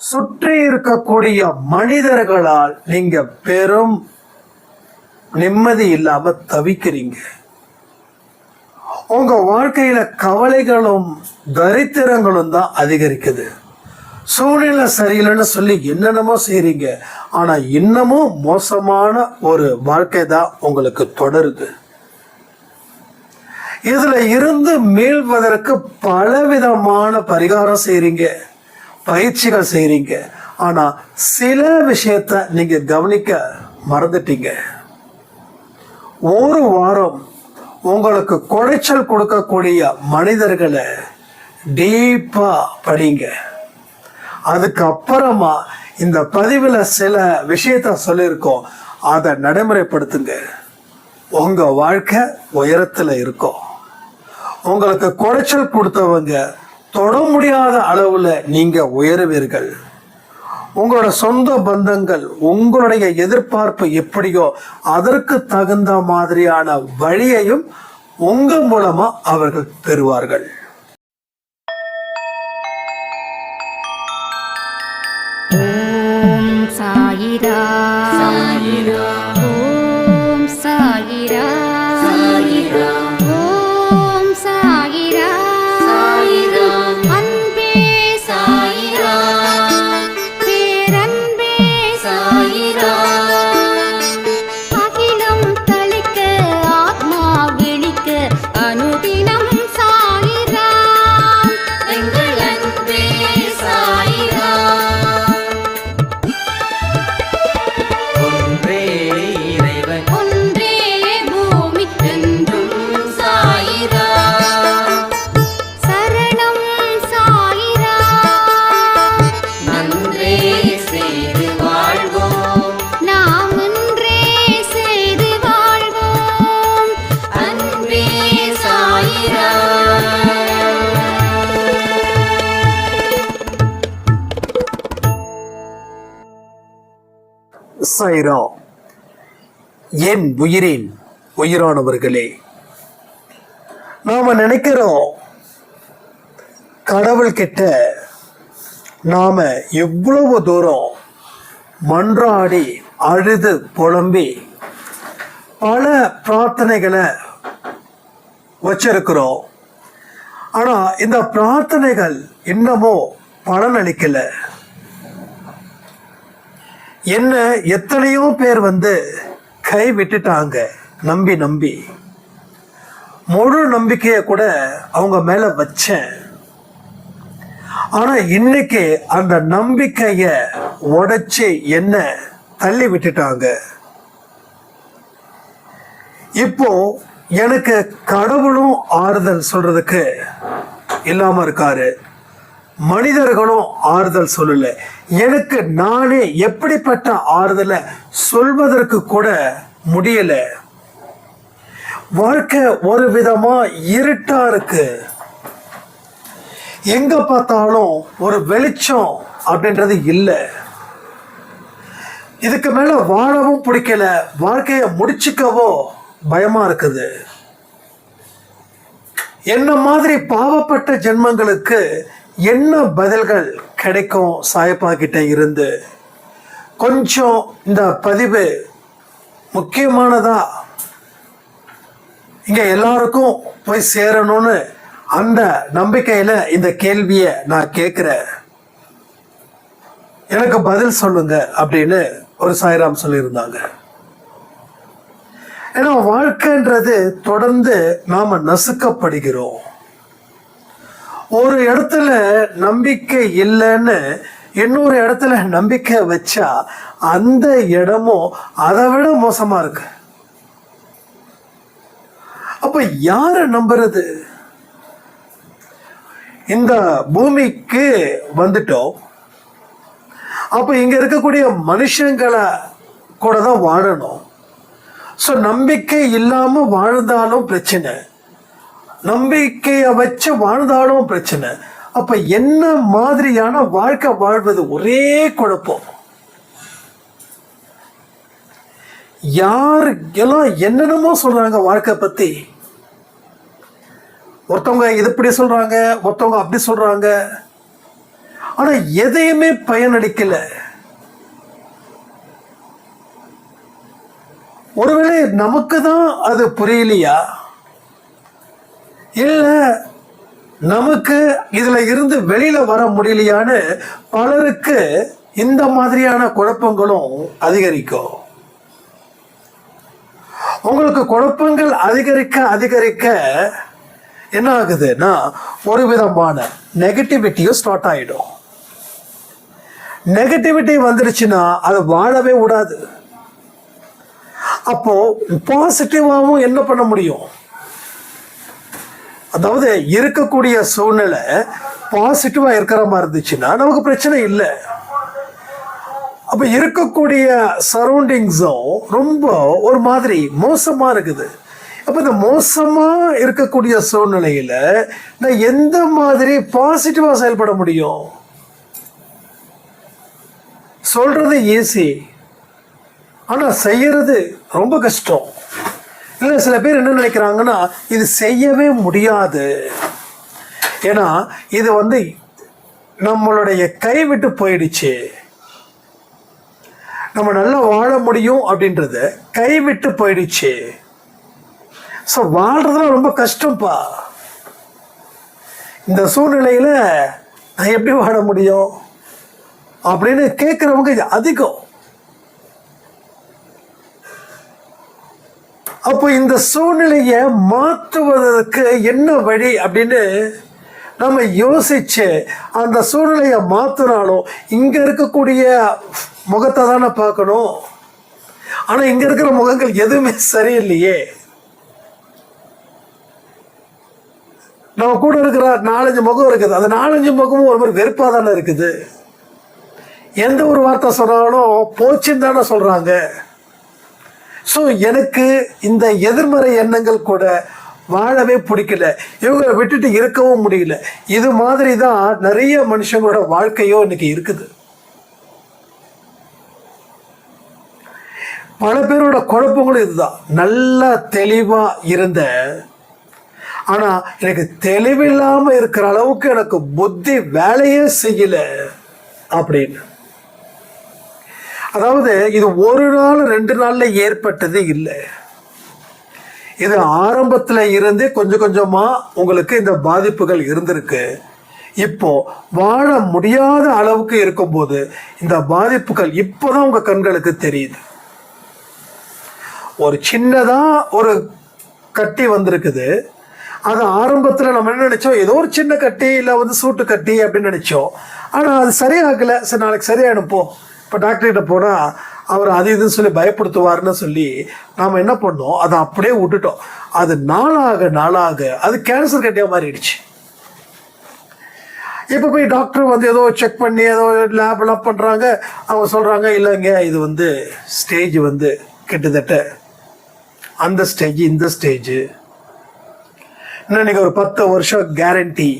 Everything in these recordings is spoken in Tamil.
சுற்றி இருக்கக்கூடிய மனிதர்களால் நீங்க பெரும் நிம்மதி இல்லாம தவிக்கிறீங்க. உங்க வாழ்க்கையில கவலைகளும் தரித்திரங்களும் தான் அதிகரிக்குது. சூழ்நிலை சரியில்லைன்னு சொல்லி என்னென்னமோ செய்றீங்க. ஆனா இன்னமும் மோசமான ஒரு வாழ்க்கை தான் உங்களுக்கு தொடருது. இதுல இருந்து மீள்வதற்கு பலவிதமான பரிகாரம் செய்றீங்க. பயிற்சிகள் செய்கிறீங்க ஆனால் சில விஷயத்த நீங்கள் கவனிக்க மறந்துட்டீங்க. ஒரு வாரம் உங்களுக்கு குறைச்சல் கொடுக்கக்கூடிய மனிதர்களை டீப்பாக படிங்க. அதுக்கப்புறமா இந்த பதிவில் சில விஷயத்த சொல்லியிருக்கோம். அதை நடைமுறைப்படுத்துங்க. உங்கள் வாழ்க்கை உயரத்தில் இருக்கும். உங்களுக்கு குறைச்சல் கொடுத்தவங்க தொட முடியாத அளவுல நீங்க உயருவீர்கள். உங்களோட சொந்த பந்தங்கள் உங்களுடைய எதிர்பார்ப்பு எப்படியோ அதற்கு தகுந்த மாதிரியான வழியையும் உங்க மூலமா அவர்கள் பெறுவார்கள் ஓம் சாயிரா. சாயிரா. சைரா என் உயிரின் உயிரானவர்களே நாம நினைக்கிறோம் கடவுள்கிட்ட நாம எவ்வளவு தூரம் மன்றாடி அழுது புலம்பி பல பிரார்த்தனைகளை வச்சிருக்கிறோம். ஆனா இந்த பிரார்த்தனைகள் இன்னமும் அளிக்கலை என்ன எத்தனையோ பேர் வந்து கை விட்டுட்டாங்க. நம்பி நம்பி. முழு நம்பிக்கையை கூட அவங்க மேல வச்சேன். ஆனா இன்னைக்கு அந்த நம்பிக்கைய உடைச்சு என்ன தள்ளி விட்டுட்டாங்க. இப்போ எனக்கு கடவுளும் ஆறுதல் சொல்றதுக்கு இல்லாம இருக்காரு. மனிதர்களும் ஆறுதல் சொல்லல. எனக்கு நானே எப்படிப்பட்ட ஆறுதலை சொல்வதற்கு கூட முடியல. வாழ்க்கை ஒரு விதமா இருட்டா இருக்கு. எங்க பார்த்தாலும் ஒரு வெளிச்சம் அப்படின்றது இல்லை. இதுக்கு மேல வாழவும் பிடிக்கல வாழ்க்கையை முடிச்சுக்கவோ பயமா இருக்குது. என்ன மாதிரி பாவப்பட்ட ஜென்மங்களுக்கு என்ன பதில்கள் கிடைக்கும் சாயப்பா கிட்ட இருந்து? கொஞ்சம் இந்த பதிவு முக்கியமானதா? இங்க எல்லாருக்கும் போய் சேரணும்னு அந்த நம்பிக்கையில இந்த கேள்வியை நான் கேட்குறேன் எனக்கு பதில் சொல்லுங்க அப்படின்னு ஒரு சாய்ராம் சொல்லியிருந்தாங்க. ஏன்னா வாழ்க்கைன்றது தொடர்ந்து நாம நசுக்கப்படுகிறோம். ஒரு இடத்துல நம்பிக்கை இல்லைன்னு இன்னொரு இடத்துல நம்பிக்கை வச்சா அந்த இடமும் அதை விட மோசமா இருக்கு. அப்ப யார நம்புறது? இந்த பூமிக்கு வந்துட்டோம். அப்ப இங்க இருக்கக்கூடிய மனுஷங்களை கூட தான் வாழணும். ஸோ நம்பிக்கை இல்லாம வாழ்ந்தாலும் பிரச்சனை. நம்பிக்கையை வச்சு வாழ்ந்தாலும் பிரச்சனை. அப்ப என்ன மாதிரியான வாழ்க்கை வாழ்வது ஒரே குழப்பம். யார் எல்லாம் என்னென்னமோ சொல்றாங்க வாழ்க்கை பத்தி. ஒருத்தவங்க இது இப்படி சொல்றாங்க ஒருத்தவங்க அப்படி சொல்றாங்க. ஆனா எதையுமே பயனளிக்கல. ஒருவேளை நமக்கு தான் அது புரியலையா? இல்லை நமக்கு இதில் இருந்து வெளியில் வர முடியலையான்னு பலருக்கு இந்த மாதிரியான குழப்பங்களும் அதிகரிக்கும். உங்களுக்கு குழப்பங்கள் அதிகரிக்க அதிகரிக்க என்ன ஆகுதுன்னா ஒரு விதமான நெகட்டிவிட்டியும் ஸ்டார்ட் ஆகிடும் நெகட்டிவிட்டி வந்துடுச்சுன்னா அது வாழவே விடாது. அப்போ பாசிட்டிவாகவும் என்ன பண்ண முடியும்? அதாவது இருக்கக்கூடிய சூழ்நிலை பாசிட்டிவா இருக்கிற மாதிரி இருந்துச்சுன்னா நமக்கு பிரச்சனை இல்லை. அப்ப இருக்கக்கூடிய சரௌண்டிங்ஸும் ரொம்ப ஒரு மாதிரி மோசமா இருக்குது. அப்ப இந்த மோசமா இருக்கக்கூடிய சூழ்நிலையில நான் எந்த மாதிரி பாசிட்டிவா செயல்பட முடியும்? சொல்றது ஈஸி ஆனா செய்யறது ரொம்ப கஷ்டம். இல்லை சில பேர் என்ன நினைக்கிறாங்கன்னா இது செய்யவே முடியாது. ஏன்னா இது வந்து நம்மளுடைய கை விட்டு போயிடுச்சு. நம்ம நல்லா வாழ முடியும் அப்படின்றத கைவிட்டு போயிடுச்சு. ஸோ வாழ்றதுலாம் ரொம்ப கஷ்டம்ப்பா இந்த சூழ்நிலையில் நான் எப்படி வாழ முடியும்? அப்படின்னு கேட்குறவங்க அதிகம். அப்போ இந்த சூழ்நிலையை மாற்றுவதற்கு என்ன வழி அப்படின்னு நம்ம யோசிச்சு அந்த சூழ்நிலையை மாற்றினாலும் இங்கே இருக்கக்கூடிய முகத்தை தானே பார்க்கணும். ஆனால் இங்கே இருக்கிற முகங்கள் எதுவுமே சரியில்லையே. நம்ம கூட இருக்கிற நாலஞ்சு முகம் இருக்குது. அந்த நாலஞ்சு முகமும் ஒரு மாதிரி வெறுப்பாக தானே இருக்குது. எந்த ஒரு வார்த்தை சொன்னாலும் போச்சுன்னு தானே சொல்கிறாங்க ஸோ எனக்கு இந்த எதிர்மறை எண்ணங்கள் கூட வாழவே பிடிக்கல. இவங்களை விட்டுட்டு இருக்கவும் முடியல. இது மாதிரி தான் நிறைய மனுஷங்களோட வாழ்க்கையோ இன்னைக்கு இருக்குது. பல பேரோட குழப்பங்களும் இதுதான். நல்லா தெளிவா இருந்த ஆனா எனக்கு தெளிவில்லாம இருக்கிற அளவுக்கு எனக்கு புத்தி வேலையே செய்யல அப்படின்னு. அதாவது இது ஒரு நாள் ரெண்டு நாள்ல ஏற்பட்டது இல்லை. இது ஆரம்பத்தில் இருந்து கொஞ்சம் கொஞ்சமாக உங்களுக்கு இந்த பாதிப்புகள் இருந்திருக்கு. இப்போ வாழ முடியாத அளவுக்கு இருக்கும்போது இந்த பாதிப்புகள் இப்போதான் உங்கள் கண்களுக்கு தெரியுது. ஒரு சின்னதாக ஒரு கட்டி வந்திருக்குது. அது ஆரம்பத்தில் நம்ம என்ன நினைச்சோம்? ஏதோ ஒரு சின்ன கட்டி இல்லை வந்து சூட்டு கட்டி அப்படின்னு நினைச்சோம். ஆனால் அது சரியாகலை. சரி நாளைக்கு சரியாயிடும் போ. இப்போ டாக்டர்கிட்ட போனால் அவர் அது இதுன்னு சொல்லி பயப்படுத்துவார்னு சொல்லி நாம் என்ன பண்ணோம்? அதை அப்படியே விட்டுட்டோம். அது நாளாக நாளாக அது கேன்சர் கட்டியாக மாறிடுச்சு. இப்போ போய் டாக்டர் வந்து ஏதோ செக் பண்ணி ஏதோ லேப்லாம் பண்ணுறாங்க அவங்க சொல்கிறாங்க இல்லைங்க இது வந்து ஸ்டேஜ் வந்து கிட்டத்தட்ட அந்த ஸ்டேஜ் இந்த ஸ்டேஜ் இன்னும் நீங்கள் ஒரு பத்து வருஷம் கேரண்டி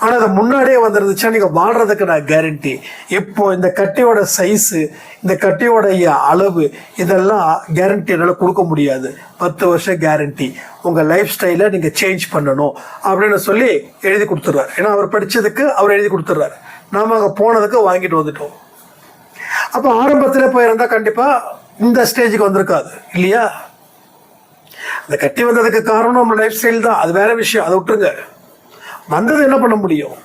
ஆனால் அது முன்னாடியே வந்துருந்துச்சுன்னா நீங்கள் வாழ்கிறதுக்கு நான் கேரண்டி இப்போ இந்த கட்டியோட சைஸு இந்த கட்டியோடைய அளவு இதெல்லாம் கேரண்டி என்னால் கொடுக்க முடியாது. பத்து வருஷம் கேரண்டி உங்கள் லைஃப் ஸ்டைலை நீங்கள் சேஞ்ச் பண்ணணும். அப்படின்னு சொல்லி எழுதி கொடுத்துட்றாரு. ஏன்னா அவர் படித்ததுக்கு அவர் எழுதி கொடுத்துட்றாரு. நாம் அங்கே போனதுக்கு வாங்கிட்டு வந்துட்டோம். அப்போ ஆரம்பத்தில் போயிருந்தால் கண்டிப்பாக இந்த ஸ்டேஜுக்கு வந்திருக்காது. இல்லையா? அந்த கட்டி வந்ததுக்கு காரணம் நம்ம லைஃப் ஸ்டைல் தான். அது வேற விஷயம். அதை விட்டுருங்க. வந்தது என்ன பண்ண முடியும்?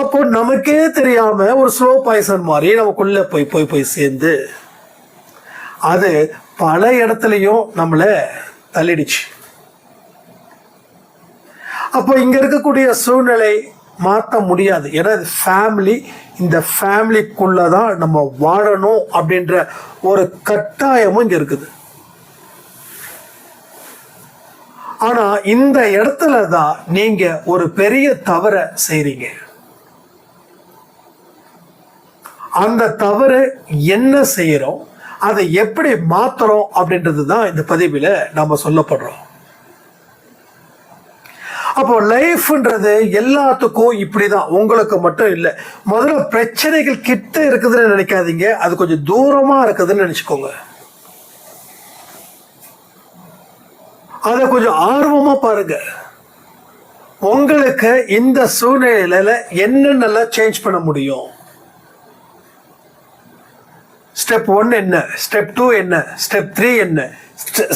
அப்போ நமக்கே தெரியாம ஒரு ஸ்லோ பாய்சன் மாதிரி நமக்குள்ள போய் போய் போய் சேர்ந்து அது பல இடத்துலையும் நம்மளை தள்ளிடுச்சு. அப்போ இங்க இருக்கக்கூடிய சூழ்நிலை மாற்ற முடியாது. ஏன்னா இது ஃபேமிலி இந்த ஃபேமிலிக்குள்ளே தான் நம்ம வாழணும் அப்படின்ற ஒரு கட்டாயமும் இங்க இருக்குது. ஆனா இந்த இடத்துல தான் நீங்க ஒரு பெரிய தவற செய்றீங்க. அந்த தவறு என்ன செய்யறோம் அதை எப்படி மாத்துறோம் அப்படின்றது தான் இந்த பதிவில் நம்ம சொல்லப்படுறோம். அப்போ லைஃப்ன்றது எல்லாத்துக்கும் இப்படிதான். உங்களுக்கு மட்டும் இல்லை. முதல்ல பிரச்சனைகள் கிட்ட இருக்குதுன்னு நினைக்காதீங்க. அது கொஞ்சம் தூரமா இருக்குதுன்னு நினைச்சுக்கோங்க. அதை கொஞ்சம் ஆர்வமா பாருங்க. உங்களுக்கு இந்த சூழ்நிலையில என்னென்னலாம் சேஞ்ச் பண்ண முடியும்? ஸ்டெப் ஒன் என்ன? ஸ்டெப் டூ என்ன? ஸ்டெப் த்ரீ என்ன?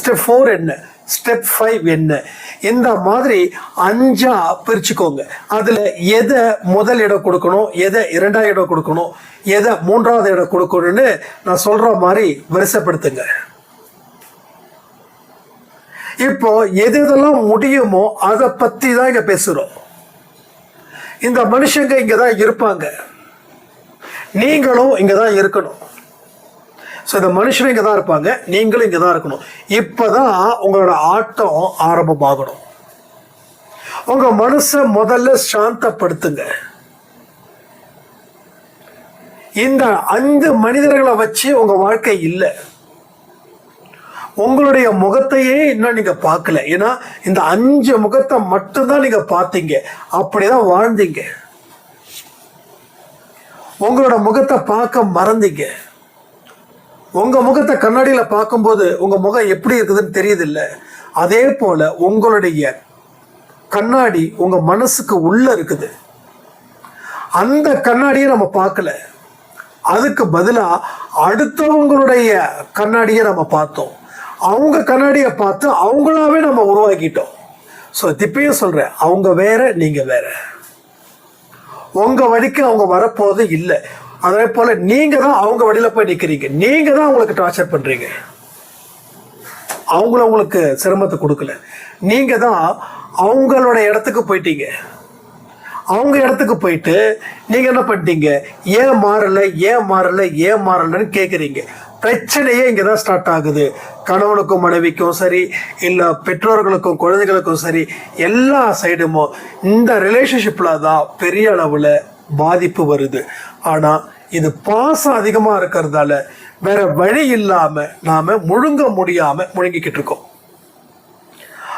ஸ்டெப் ஃபோர் என்ன? ஸ்டெப் ஃபைவ் என்ன? இந்த மாதிரி அஞ்சா பிரிச்சுக்கோங்க. அதில் எதை முதல் இடம் கொடுக்கணும்? எதை இரண்டாவது இடம் கொடுக்கணும்? எதை மூன்றாவது இடம் கொடுக்கணும்னு நான் சொல்கிற மாதிரி வரிசைப்படுத்துங்க. இப்போ எது எதெல்லாம் முடியுமோ அதை பற்றி தான் இங்கே பேசுகிறோம் இந்த மனுஷங்க இங்கே தான் இருப்பாங்க. நீங்களும் இங்கே தான் இருக்கணும். ஸோ இந்த மனுஷனும் இங்கே தான் இருப்பாங்க. நீங்களும் இங்கே தான் இருக்கணும். இப்போ தான் உங்களோட ஆட்டம் ஆரம்பமாகணும். உங்கள் மனசை முதல்ல சாந்தப்படுத்துங்க. இந்த அஞ்சு மனிதர்களை வச்சு உங்கள் வாழ்க்கை இல்லை. உங்களுடைய முகத்தையே இன்னும் நீங்க பார்க்கல. ஏன்னா இந்த அஞ்சு முகத்தை மட்டும்தான் நீங்க பார்த்தீங்க. அப்படிதான் வாழ்ந்தீங்க. உங்களோட முகத்தை பார்க்க மறந்தீங்க. உங்க முகத்தை கண்ணாடியில் பார்க்கும்போது உங்க முகம் எப்படி இருக்குதுன்னு தெரியுதில்ல. அதே போல உங்களுடைய கண்ணாடி உங்க மனசுக்கு உள்ள இருக்குது. அந்த கண்ணாடியை நம்ம பார்க்கல. அதுக்கு பதிலாக அடுத்தவங்களுடைய கண்ணாடியை நம்ம பார்த்தோம். அவங்க கண்ணாடியை பார்த்து அவங்களாவே நம்ம உருவாக்கிட்டோம். ஸோ திப்பையும் சொல்கிறேன் அவங்க வேற நீங்கள் வேற. உங்கள் வழிக்கு அவங்க வரப்போது இல்லை. அதே போல் நீங்கள் தான் அவங்க வழியில போய் நிற்கிறீங்க நீங்கள் தான் அவங்களுக்கு டார்ச்சர் பண்ணுறீங்க அவங்கள உங்களுக்கு சிரமத்தை கொடுக்கல. நீங்கள் தான் அவங்களோட இடத்துக்கு போயிட்டீங்க. அவங்க இடத்துக்கு போயிட்டு நீங்கள் என்ன பண்ணிட்டீங்க? ஏன் மாறலை? ஏன் மாறலை? ஏன் மாறலைன்னு கேட்குறீங்க பிரச்சனையே இங்கே தான் ஸ்டார்ட் ஆகுது. கணவனுக்கும் மனைவிக்கும் சரி இல்லை பெற்றோர்களுக்கும் குழந்தைகளுக்கும் சரி எல்லா சைடுமோ இந்த ரிலேஷன்ஷிப்பில் தான் பெரிய அளவில் பாதிப்பு வருது. ஆனால் இது பாசம் அதிகமாக இருக்கிறதால வேற வழி இல்லாமல் நாம் முழுங்க முடியாமல் முழுங்கிக்கிட்டு இருக்கோம்.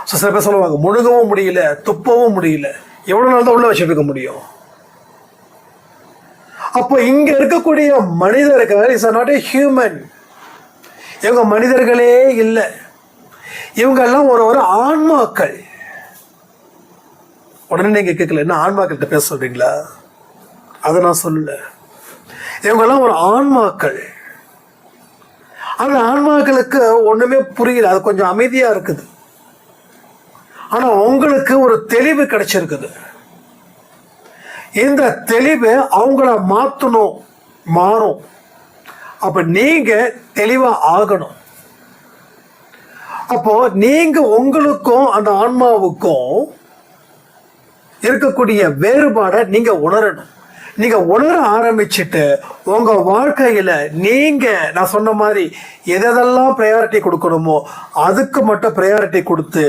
ஸோ சில பேர் சொல்லுவாங்க முழுங்கவும் முடியல துப்பவும் முடியல. எவ்வளோ நாள் தான் உள்ள வச்சுட்டு இருக்க முடியும்? அப்போ இங்க இருக்கக்கூடிய மனிதர்கள் இஸ் நாட் ஏ ஹியூமன் இவங்க மனிதர்களே இல்லை. இவங்கெல்லாம் ஒரு ஒரு ஆன்மாக்கள். உடனே நீங்கள் கேட்கல என்ன ஆன்மாக்கள்கிட்ட பேச சொல்கிறீங்களா அதை நான் சொல்லல. இவங்கெல்லாம் ஒரு ஆன்மாக்கள். அந்த ஆன்மாக்களுக்கு ஒன்றுமே புரியல அது கொஞ்சம் அமைதியாக இருக்குது. ஆனால் உங்களுக்கு ஒரு தெளிவு கிடைச்சிருக்குது. இந்த தெளிவு அவங்கள மாற்றணும் மாறும். அப்போ நீங்கள் தெளிவாக ஆகணும். அப்போ நீங்க உங்களுக்கும் அந்த ஆன்மாவுக்கும் இருக்கக்கூடிய வேறுபாடை நீங்க உணரணும். நீங்க உணர ஆரம்பிச்சுட்டு உங்க வாழ்க்கையில நீங்க நான் சொன்ன மாதிரி எதெல்லாம் ப்ரையாரிட்டி கொடுக்கணுமோ அதுக்கு மட்டும் ப்ரையாரிட்டி கொடுத்து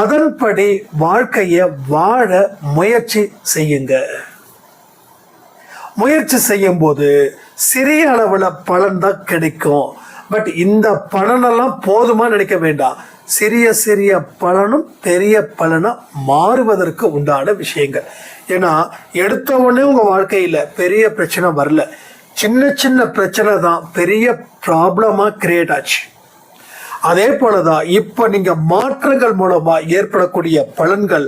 அதன்படி வாழ்க்கையை வாழ முயற்சி செய்யுங்க. முயற்சி செய்யும்போது சிறிய அளவில் பலன் தான் கிடைக்கும். பட் இந்த பலனெல்லாம் போதுமா நினைக்க வேண்டாம். சிறிய சிறிய பலனும் பெரிய பலனா மாறுவதற்கு உண்டான விஷயங்கள். ஏன்னா எடுத்த உடனே உங்க வாழ்க்கையில பெரிய பிரச்சனை வரல. சின்ன சின்ன பிரச்சனை தான் பெரிய ப்ராப்ளமா கிரியேட் ஆச்சு. அதே போலதான் இப்போ நீங்க மாற்றங்கள் மூலமா ஏற்படக்கூடிய பலன்கள்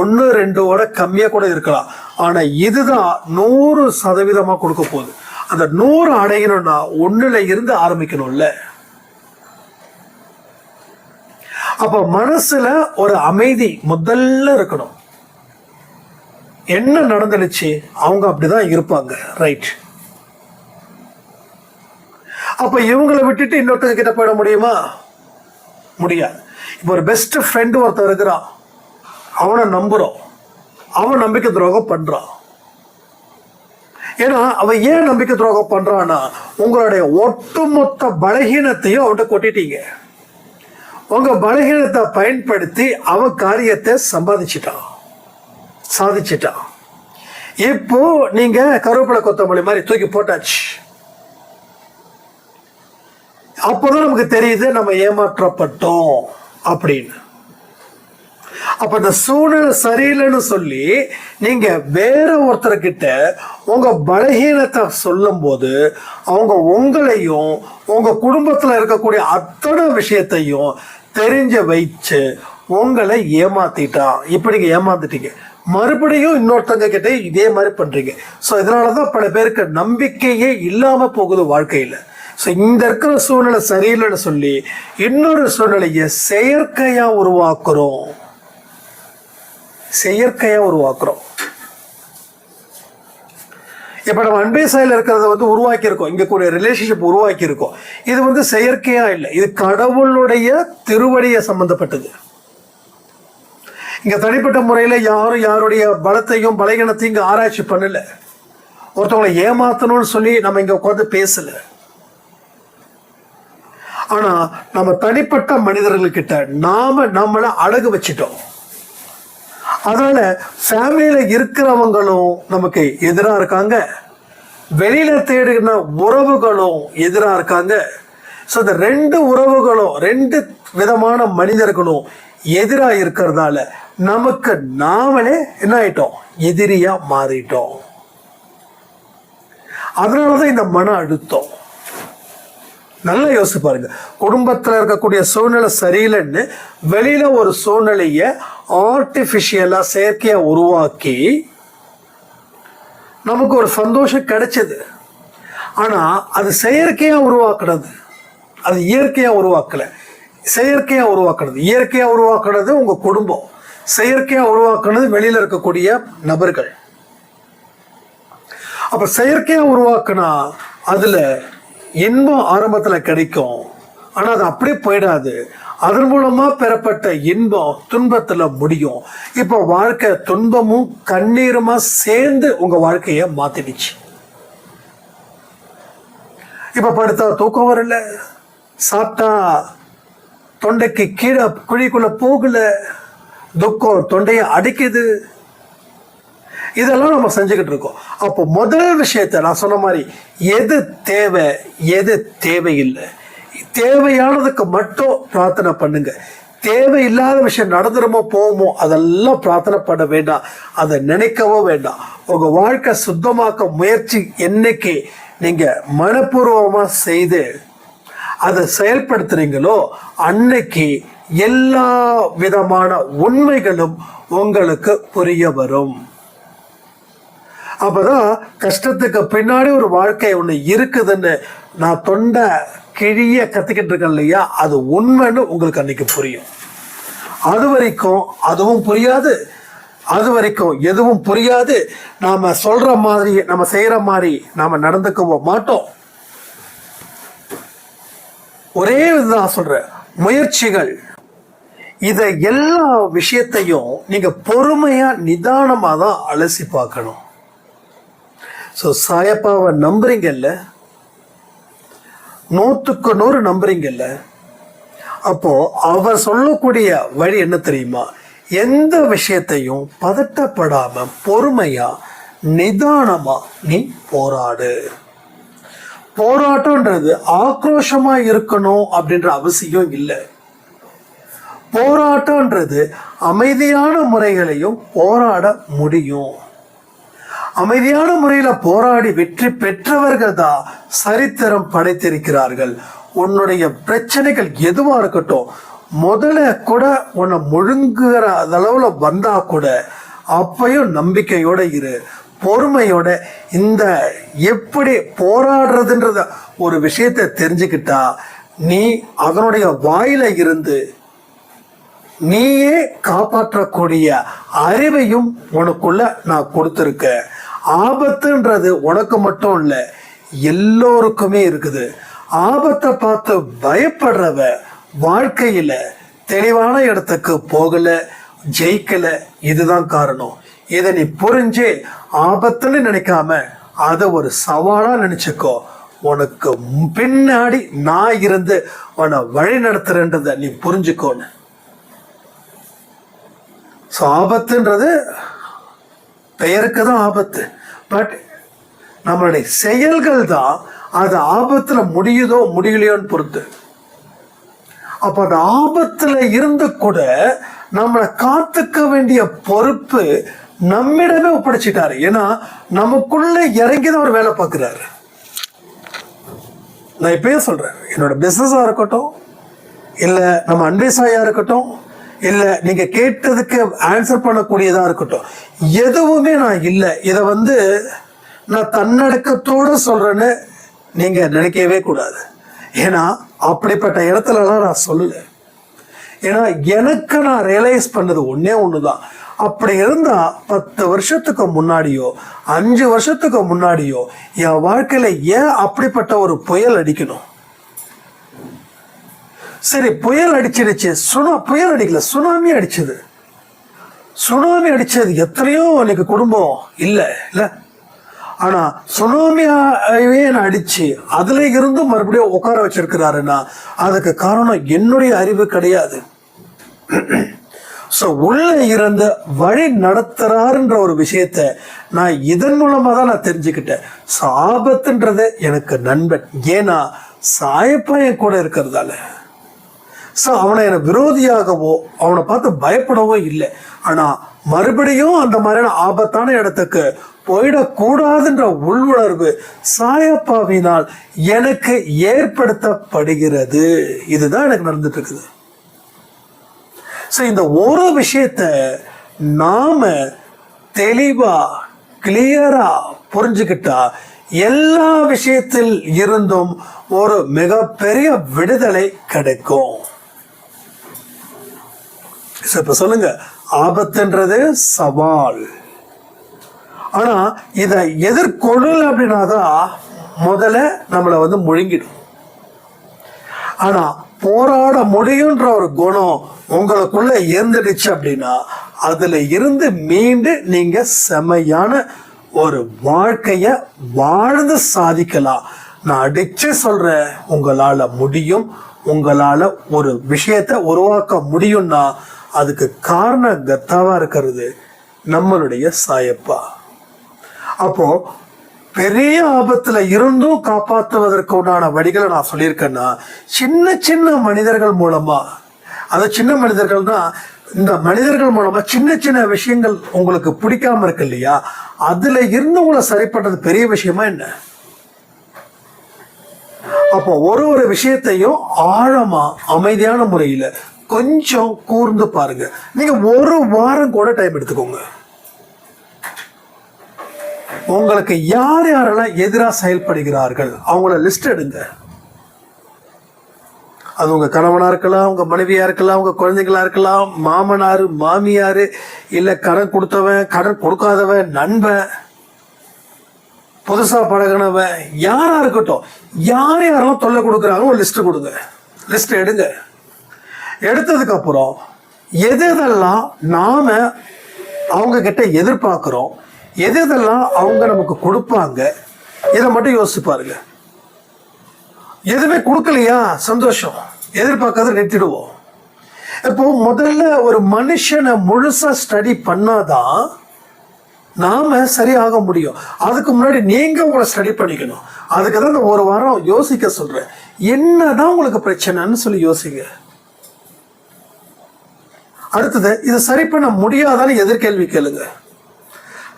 ஒன்று ரெண்டோட கம்மியாக கூட இருக்கலாம். ஆனா இதுதான் நூறு சதவீதமா கொடுக்க போகுது. அந்த நூறு அடையணும்னா ஒன்றுல இருந்து ஆரம்பிக்கணும்ல. அப்ப மனசுல ஒரு அமைதி முதல்ல இருக்கணும். என்ன நடந்துடுச்சு? அவங்க அப்படிதான் இருப்பாங்க. ரைட் அப்ப இவங்களை விட்டுட்டு இன்னொருத்தங்க கிட்ட போயிட முடியுமா? முடியாது. இப்போ ஒரு பெஸ்ட் ஃப்ரெண்டு ஒருத்தர் இருக்கிறான். அவனை நம்புறோம். அவன் நம்பிக்கை துரோகம் பண்றான். ஏன்னா அவன் ஏன் நம்பிக்கை துரோகம் பண்றான்னா உங்களுடைய ஒட்டுமொத்த பலகீனத்தையும் அவன்கிட்ட கொட்டிட்டீங்க. உங்க பலகீனத்தை பயன்படுத்தி அவன் காரியத்தை சம்பாதிச்சிட்டான். சாதிச்சிட்டான். இப்போ நீங்க கருவேப்பிலை கொத்தமல்லி மாதிரி தூக்கி போட்டாச்சு. அப்போதான் நமக்கு தெரியுது நம்ம ஏமாற்றப்பட்டோம் அப்படின்னு. அப்ப இந்த சூழ்நிலை சரியில்லைன்னு சொல்லி நீங்க வேற ஒருத்தர்கிட்ட உங்க பலகீனத்தை சொல்லும் போது அவங்க உங்களையும் உங்க குடும்பத்துல இருக்கக்கூடிய அத்தனை விஷயத்தையும் தெரிஞ்ச வைச்சு உங்களை ஏமாத்திட்டான் இப்படிங்க ஏமாந்துட்டீங்க. மறுபடியும் இன்னொருத்தங்க கிட்ட இதே மாதிரி பண்றீங்க. ஸோ இதனால தான் பல பேருக்கு நம்பிக்கையே இல்லாம போகுது வாழ்க்கையில. ஸோ இந்த இருக்கிற சூழ்நிலை சரியில்லைன்னு சொல்லி இன்னொரு சூழ்நிலையை செயற்கையா உருவாக்குறோம். செயற்கையா உருவாக்குறோம். இப்போ நம்ம அன்பே சாயில் இருக்கிறத வந்து உருவாக்கியிருக்கோம். இங்கே கூடிய ரிலேஷன்ஷிப் உருவாக்கியிருக்கோம். இது வந்து செயற்கையா இல்லை. இது கடவுளுடைய திருவடியை சம்பந்தப்பட்டது. இங்க தனிப்பட்ட முறையில் யாரும் யாருடைய பலத்தையும் பலகீனத்தையும் இங்கே ஆராய்ச்சி பண்ணல. ஒருத்தவங்களை ஏமாத்தணும்னு சொல்லி நம்ம இங்க உட்காந்து பேசல. ஆனா நம்ம தனிப்பட்ட மனிதர்கள்கிட்ட நாம நம்மளை அடகு வச்சிட்டோம். அதனால ஃபேமிலியில இருக்கிறவங்களும் நமக்கு எதிராக இருக்காங்க. வெளியில தேடுகிற உறவுகளும் எதிராக இருக்காங்க. ஸோ இந்த ரெண்டு உறவுகளும் ரெண்டு விதமான மனிதர்களும் எதிராக இருக்கிறதால நமக்கு நாமளே என்ன ஆயிட்டோம்? எதிரியா மாறிட்டோம். அதனாலதான் இந்த மன அழுத்தம். நல்லா யோசிச்சு பாருங்க. குடும்பத்தில் இருக்கக்கூடிய சூழ்நிலை சரியில்லைன்னு வெளியில ஒரு சூழ்நிலையை ஆர்டிஃபிஷியலா செயற்கையா உருவாக்கி நமக்கு ஒரு சந்தோஷம் கிடைச்சது. ஆனா அது செயற்கையா உருவாக்குனது அது இயற்கையா உருவாக்கல. செயற்கையா உருவாக்குனது இயற்கையா உருவாக்குனது உங்க குடும்பம். செயற்கையா உருவாக்குனது வெளியில இருக்கக்கூடிய நபர்கள். அப்ப செயற்கையா உருவாக்குனா அதுல இன்பம் ஆரம்பத்துல கிடைக்கும். ஆனா அது அப்படியே போயிடாது. அதன் மூலமா பெறப்பட்ட இன்பம் துன்பத்துல முடியும். இப்போ வாழ்க்கை துன்பமும் கண்ணீருமா சேர்ந்து உங்க வாழ்க்கைய மாத்திடுச்சு. இப்ப படுத்தா தூக்கம் வரல. சாப்பிட்டா தொண்டைக்கு கீழே குழிக்குள்ள போகல. துக்கம் தொண்டையை அடிக்குது. இதெல்லாம் நம்ம செஞ்சுக்கிட்டு இருக்கோம். அப்போ முதல் விஷயத்தை நான் சொன்ன மாதிரி எது தேவை எது தேவையில்லை. தேவையானதுக்கு மட்டும் பிரார்த்தனை பண்ணுங்க. தேவையில்லாத விஷயம் நடந்துருமோ போமோ அதெல்லாம் பிரார்த்தனை பண்ண வேண்டாம். அதை நினைக்கவோ வேண்டாம். உங்கள் வாழ்க்கை சுத்தமாக்க முயற்சி என்னைக்கு நீங்கள் மனப்பூர்வமாக செய்து அதை செயல்படுத்துறீங்களோ அன்னைக்கு எல்லா விதமான உண்மைகளும் உங்களுக்கு புரிய வரும். அப்போதான் கஷ்டத்துக்கு பின்னாடி ஒரு வாழ்க்கை ஒன்று இருக்குதுன்னு நான் தொண்டை கிழிய கற்றுக்கிட்டு இருக்கேன் இல்லையா? அது உண்மைன்னு உங்களுக்கு அன்னைக்கு புரியும். அது வரைக்கும் அதுவும் புரியாது. அது வரைக்கும் எதுவும் புரியாது. நாம சொல்ற மாதிரி நம்ம செய்யற மாதிரி நாம நடந்துக்கவும் மாட்டோம். ஒரே இதுதான் சொல்றேன். முயற்சிகள். இதை எல்லா விஷயத்தையும் நீங்க பொறுமையா நிதானமாக தான் அலசி பார்க்கணும். ஸோ சாயப்பாவை நம்புறீங்கல்ல? நூற்றுக்கு நூறு நம்புறீங்கல்ல? அப்போ அவர் சொல்லக்கூடிய வழி என்ன தெரியுமா? எந்த விஷயத்தையும் பதட்டப்படாம பொறுமையா நிதானமா நீ போராடு. போராட்டம்ன்றது ஆக்ரோஷமா இருக்கணும் அப்படின்ற அவசியம் இல்லை. போராட்டம்ன்றது அமைதியான முறைகளையும் போராட முடியும். அமைதியான முறையில போராடி வெற்றி பெற்றவர்கள் தான் சரித்திரம் படைத்திருக்கிறார்கள். உன்னுடைய பிரச்சனைகள் எதுவா இருக்கட்டும் முதல்ல கூட உன்னை முழுங்குகிற அளவுல வந்தா கூட அப்பையும் நம்பிக்கையோட இரு பொறுமையோட இந்த எப்படி போராடுறதுன்றத ஒரு விஷயத்தை தெரிஞ்சுக்கிட்டா நீ அதனுடைய வாயில இருந்து நீயே காப்பாற்றக்கூடிய அறிவையும் உனக்குள்ள நான் கொடுத்துருக்கேன் ஆபத்துன்றது உனக்கு மட்டும் இல்லை எல்லோருக்குமே இருக்குது. ஆபத்தை பார்த்து பயப்படுறவ வாழ்க்கையில தெளிவான இடத்துக்கு போகல ஜெயிக்கல இதுதான் காரணம். இதை நீ புரிஞ்சு ஆபத்துன்னு நினைக்காம அதை ஒரு சவாலா நினைச்சுக்கோ. உனக்கு பின்னாடி நான் இருந்து உன்னை வழி நடத்துறேன்றதை நீ புரிஞ்சுக்கோன்னு. ஸோ ஆபத்துன்றது பெயருக்கு தான் ஆபத்து. பட் நம்மளுடைய செயல்கள் தான் அது ஆபத்தில் முடியுதோ முடியலையோன்னு பொறுத்து. அப்போ அந்த ஆபத்தில் இருந்து கூட நம்மளை காத்துக்க வேண்டிய பொறுப்பு நம்மிடமே ஒப்படைச்சிட்டாரு. ஏன்னா நமக்குள்ள இறங்கி தான் ஒரு வேலை பார்க்குறாரு. நான் இப்பயே சொல்கிறேன் என்னோட பிஸ்னஸாக இருக்கட்டும் இல்லை நம்ம அன்பேசாயாக இருக்கட்டும் இல்லை நீங்க கேட்டதுக்கு ஆன்சர் பண்ணக்கூடியதா இருக்கட்டும். எதுவுமே நான் இல்லை. இதை வந்து நான் தன்னடக்கத்தோடு சொல்றேன்னு நீங்க நினைக்கவே கூடாது. ஏன்னா அப்படிப்பட்ட இடத்துலலாம் நான் சொல்லலை. ஏன்னா எனக்கு நான் ரியலைஸ் பண்ணது ஒன்றே ஒன்று தான் அப்படி இருந்தால் பத்து வருஷத்துக்கு முன்னாடியோ அஞ்சு வருஷத்துக்கு முன்னாடியோ என் வாழ்க்கையில் ஏன் அப்படிப்பட்ட ஒரு புயல் அடிக்கணும்? சரி புயல் அடிச்சிருச்சு சுனா புயல் அடிக்கல சுனாமி அடிச்சது. சுனாமி அடிச்சது எத்தனையோ எனக்கு குடும்பம். இல்லை இல்லை. ஆனால் சுனாமியாவே நான் அடிச்சு அதுல இருந்து மறுபடியும் உட்கார வச்சிருக்கிறாருன்னா அதுக்கு காரணம் என்னுடைய அறிவு கிடையாது. ஸோ உள்ள இருந்த வழி நடத்துறாருன்ற ஒரு விஷயத்த நான் இதன் மூலமாக தான் நான் தெரிஞ்சுக்கிட்டேன். ஸோ ஆபத்துன்றது எனக்கு நண்பன். ஏன்னா சாயப்பா என் கூட இருக்கிறதால. ஸோ அவனை எனக்கு விரோதியாகவோ அவனை பார்த்து பயப்படவோ இல்லை. ஆனால் மறுபடியும் அந்த மாதிரியான ஆபத்தான இடத்துக்கு போயிடக்கூடாதுன்ற உள்ளுணர்வு சாயப்பாவினால் எனக்கு ஏற்படுத்தப்படுகிறது. இதுதான் எனக்கு நடந்துட்டு இருக்குது ஸோ இந்த ஒரு விஷயத்த நாம தெளிவா கிளியரா புரிஞ்சுக்கிட்டா எல்லா விஷயத்தில் இருந்தும் ஒரு மிகப்பெரிய விடுதலை கிடைக்கும். இப்போ சொல்லுங்க. ஆபத்துன்றது சவால். ஆனா இதை எதிர்கொள்ளல அப்படின்னா தான் முதல்ல நம்மளை வந்து முழுங்கிடும். ஆனா போராட முடியுன்ற ஒரு குணம் உங்களுக்குள்ள இருந்துடுச்சு அப்படின்னா அதுல இருந்து மீண்டு நீங்க செமையான ஒரு வாழ்க்கைய வாழ்ந்து சாதிக்கலாம். நான் அடிச்சு சொல்றேன் உங்களால முடியும் உங்களால ஒரு விஷயத்தை உருவாக்க முடியும்னா அதுக்கு காரணம் கத்தாவா இருக்கிறது நம்மளுடைய சாயப்பா. அப்போ பெரிய ஆபத்துல இருந்தும் காப்பாற்றுவதற்கு உண்டான வழிகளை நான் சொல்லியிருக்கேன்னா சின்ன சின்ன மனிதர்கள் மூலமா அது சின்ன மனிதர்கள்னா இந்த மனிதர்கள் மூலமா சின்ன சின்ன விஷயங்கள் உங்களுக்கு பிடிக்காம இருக்கு இல்லையா? அதுல இருந்து உங்களை சரி பண்றது பெரிய விஷயமா என்ன? அப்போ ஒரு ஒரு விஷயத்தையும் ஆழமா அமைதியான முறையில கொஞ்சம் கூர்ந்து பாருங்க. நீங்க ஒரு வாரம் கூட டைம் எடுத்துக்கோங்க. உங்களுக்கு யார் யாரெல்லாம் எதிராக செயல்படுகிறார்கள் அவங்கள லிஸ்ட் எடுங்க. அது உங்க கணவனா இருக்கலாம் உங்க மனைவியா இருக்கலாம் உங்க குழந்தைங்களா இருக்கலாம் மாமனார் மாமியார் இல்லை கடன் கொடுத்தவன் கடன் கொடுக்காதவன் நண்பன் புதுசா பழகினவன் யாரா இருக்கட்டும் யார் யாரெல்லாம் தொல்லை கொடுக்குறாங்க லிஸ்ட்டு லிஸ்ட் கொடுங்க. லிஸ்ட் எடுங்க. எடுத்ததுக்கப்புறம் எது எதெல்லாம் நாம் அவங்கக்கிட்ட எதிர்பார்க்குறோம் எது எதெல்லாம் அவங்க நமக்கு கொடுப்பாங்க இதை மட்டும் யோசிச்சு பாருங்க. எதுவுமே கொடுக்கலையா? சந்தோஷம். எதிர்பார்க்காத நிறுத்திடுவோம். இப்போ முதல்ல ஒரு மனுஷனை முழுசா ஸ்டடி பண்ணாதான் நாம சரியாக முடியும். அதுக்கு முன்னாடி நீங்க உங்களை ஸ்டடி பண்ணிக்கணும். அதுக்கு தான் இந்த ஒரு வாரம் யோசிக்க சொல்றேன். என்னதான் உங்களுக்கு பிரச்சனைன்னு சொல்லி யோசிங்க. அடுத்தது இது சரி பண்ண முடியாதான்னு எதிர்கேள்வி கேளுங்க.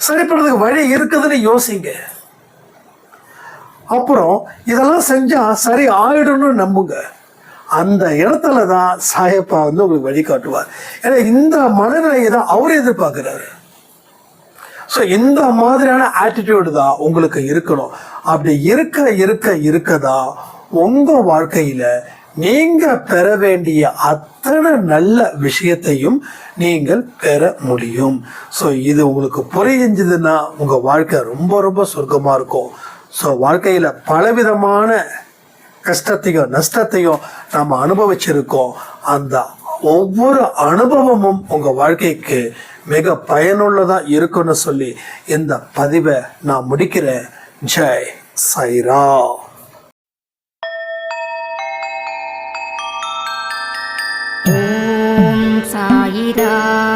சரி பண்ணுறதுக்கு வழி இருக்குதுன்னு யோசிங்க. அப்புறம் இதெல்லாம் செஞ்சால் சரி ஆயிடும்னு நம்புங்க. அந்த இடத்துல தான் சாயப்பா வந்து உங்களுக்கு வழிகாட்டுவார் ஏன்னா இந்த மனநிலையை தான் அவர் எதிர்பார்க்கிறாரு. ஸோ இந்த மாதிரியான ஆட்டிடியூடு தான் உங்களுக்கு இருக்கணும். அப்படி இருக்க இருக்க இருக்கதா உங்கள் வாழ்க்கையில் நீங்க பெற வேண்டிய அத்தனை நல்ல விஷயத்தையும் நீங்கள் பெற முடியும். ஸோ இது உங்களுக்கு புரிஞ்சதுன்னா உங்க வாழ்க்கை ரொம்ப ரொம்ப சொர்க்கமா இருக்கும். ஸோ வாழ்க்கையில பலவிதமான கஷ்டத்தையும் நஷ்டத்தையும் நாம் அனுபவிச்சிருக்கோம். அந்த ஒவ்வொரு அனுபவமும் உங்கள் வாழ்க்கைக்கு மிக பயனுள்ளதாக இருக்குன்னு சொல்லி இந்த பதிவை நான் முடிக்கிறேன். ஜெய் சைரா ஓம் சாயிரா சாயிரா